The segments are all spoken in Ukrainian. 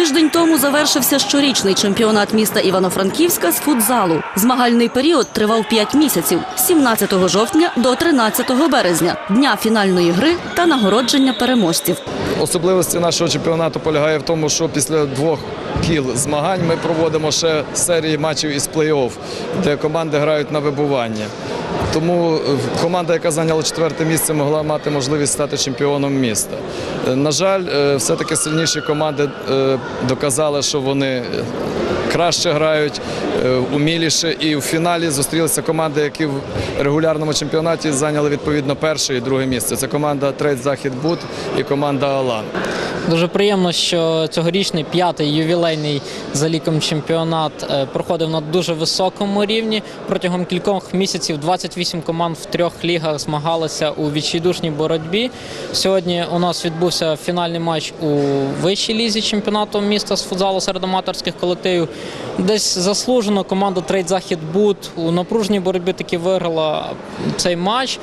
Тиждень тому завершився щорічний чемпіонат міста Івано-Франківська з футзалу. Змагальний період тривав 5 місяців з 17 жовтня до 13 березня, дня фінальної гри та нагородження переможців. Особливості нашого чемпіонату полягає в тому, що після двох кіл змагань ми проводимо ще серії матчів із плей-офф, де команди грають на вибування. Тому е, команда, яка зайняла четверте місце, могла мати можливість стати чемпіоном міста. Е, На жаль, е, все-таки сильніші команди доказали, що вони краще грають, уміліше. І в фіналі зустрілися команди, які в регулярному чемпіонаті зайняли відповідно перше і друге місце. Це команда Трейд Захід Буд і команда Алан. Дуже приємно, що цьогорічний п'ятий ювілейний за ліком чемпіонат е, проходив на дуже високому рівні. Протягом кількох місяців 28 команд в трьох лігах змагалися у відчайдушній боротьбі. Сьогодні у нас відбувся фінальний матч у вищій лізі чемпіонату міста з футзалу серед аматорських колективів. Десь заслужено команда Трейд Бут у напружній боротьбі таки виграла цей матч.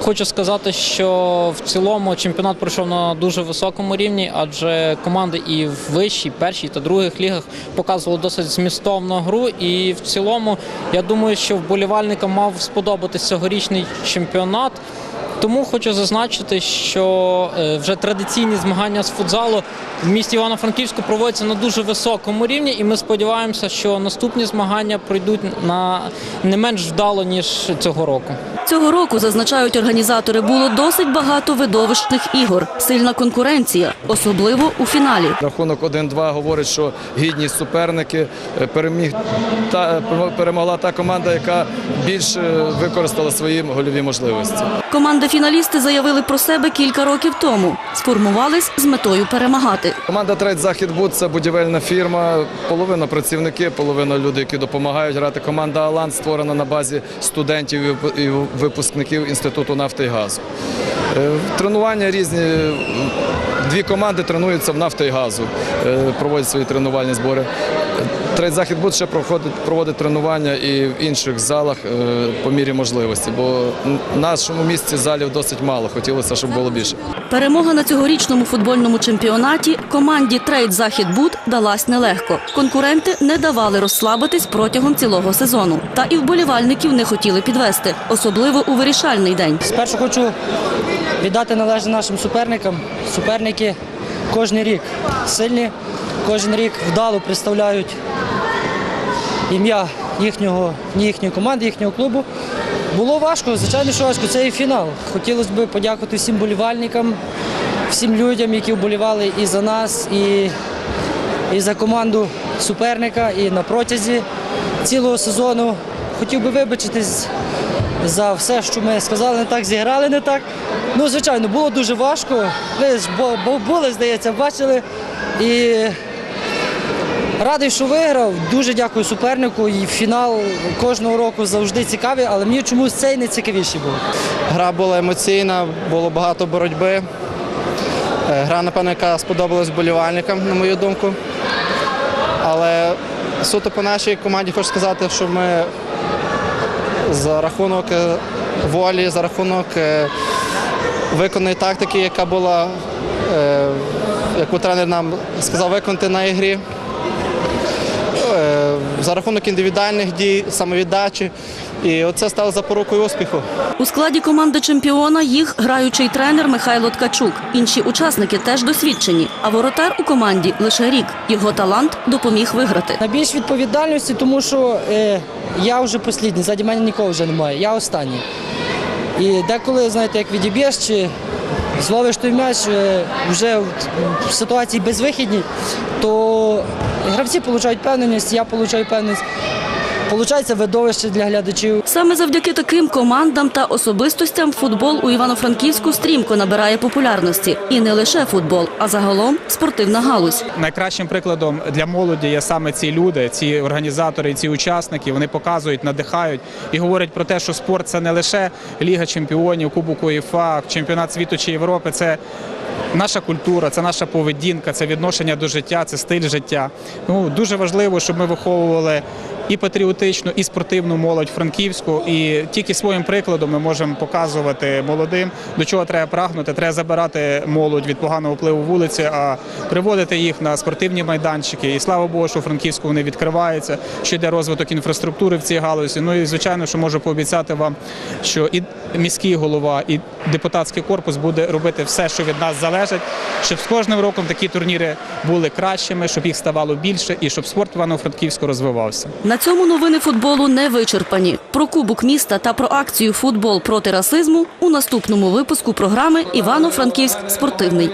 Хочу сказати, що в цілому чемпіонат пройшов на дуже високому рівні, адже команди і в вищій, першій та других лігах показували досить змістовну гру. І в цілому, я думаю, що вболівальникам мав сподобатись цьогорічний чемпіонат. Тому хочу зазначити, що е, вже традиційні змагання з футзалу в місті Івано-Франківську проводяться на дуже високому рівні, і ми сподіваємося, що наступні змагання пройдуть на не менш вдало ніж цього року. Цього року, зазначають організатори, було досить багато видовищних ігор, сильна конкуренція, особливо у фіналі. Рахунок 1-2 говорить, що гідні суперники Е, переміг та перемогла та команда, яка більше використала свої гольові можливості. Команди-фіналісти заявили про себе кілька років тому. Сформувались з метою перемагати. Команда Трейд Захід Буд це будівельна фірма. Половина працівники, половина люди, які допомагають грати. Команда Алан створена на базі студентів і випускників інституту нафти і газу. Е, Тренування різні. Дві команди тренуються в нафти і газу, е, проводять свої тренувальні збори. Трейд Захід Буд ще проходить, проводить тренування і в інших залах е, по мірі можливості, бо в нашому місці залів досить мало. Хотілося, щоб було більше. Перемога на цьогорічному футбольному чемпіонаті команді Трейд Захід Буд далась нелегко. Конкуренти не давали розслабитись протягом цілого сезону. Та і вболівальників не хотіли підвести, особливо у вирішальний день. Спершу хочу віддати належне нашим суперникам. Суперники кожен рік сильні, кожен рік вдало представляють ім'я їхнього, їхньої команди, їхнього клубу. Було важко, звичайно, що важко. Це і фінал. Хотілося б подякувати всім болівальникам, всім людям, які вболівали і за нас, і, і за команду суперника, і на протязі цілого сезону. Хотів би вибачитись за все, що ми сказали, не так, зіграли не так. Ну, звичайно, було дуже важко. Ви ж були, здається, бачили. І радий, що виграв. Дуже дякую супернику. І фінал кожного року завжди цікавий, але мені чомусь цей не цікавіший був. Гра була емоційна, було багато боротьби. Е, Гра, напевно, яка сподобалась вболівальникам, на мою думку. Але суто по нашій команді хочу сказати, що ми за рахунок е, волі, за рахунок е, виконаної тактики, яка була, е, яку тренер нам сказав виконати на ігрі. За рахунок індивідуальних дій, самовіддачі. І оце стало запорукою успіху. У складі команди чемпіона їх граючий тренер Михайло Ткачук. Інші учасники теж досвідчені. А воротар у команді лише рік. Його талант допоміг виграти. На більш відповідальності, тому що е, я вже послідній, ззаді мене нікого вже немає, я останній. І деколи, знаєте, як відіб'єш чи зловиш той м'яч е, вже в в ситуації безвихідній, то гравці отримують певненість, я отримую певненість. Получається видовище для глядачів. Саме завдяки таким командам та особистостям футбол у Івано-Франківську стрімко набирає популярності. І не лише футбол, а загалом спортивна галузь. Найкращим прикладом для молоді є саме ці люди, ці організатори, ці учасники. Вони показують, надихають і говорять про те, що спорт це не лише Ліга Чемпіонів, Кубок УЄФА, чемпіонат світу чи Європи. Це наша культура, це наша поведінка, це відношення до життя, це стиль життя. Ну дуже важливо, щоб ми виховували і патріотичну, і спортивну молодь франківську. І тільки своїм прикладом ми можемо показувати молодим, до чого треба прагнути. Треба забирати молодь від поганого впливу вулиці, а приводити їх на спортивні майданчики. І слава Богу, що у Франківську вони відкриваються, що йде розвиток інфраструктури в цій галузі. Ну і звичайно, що можу пообіцяти вам, що і міський голова, і депутатський корпус буде робити все, що від нас залежить, щоб з кожним роком такі турніри були кращими, щоб їх ставало більше, і щоб спорт Івано-Франківську розвивався. На цьому новини футболу не вичерпані. Про Кубок міста та про акцію Футбол проти расизму у наступному випуску програми Івано-Франківськ спортивний.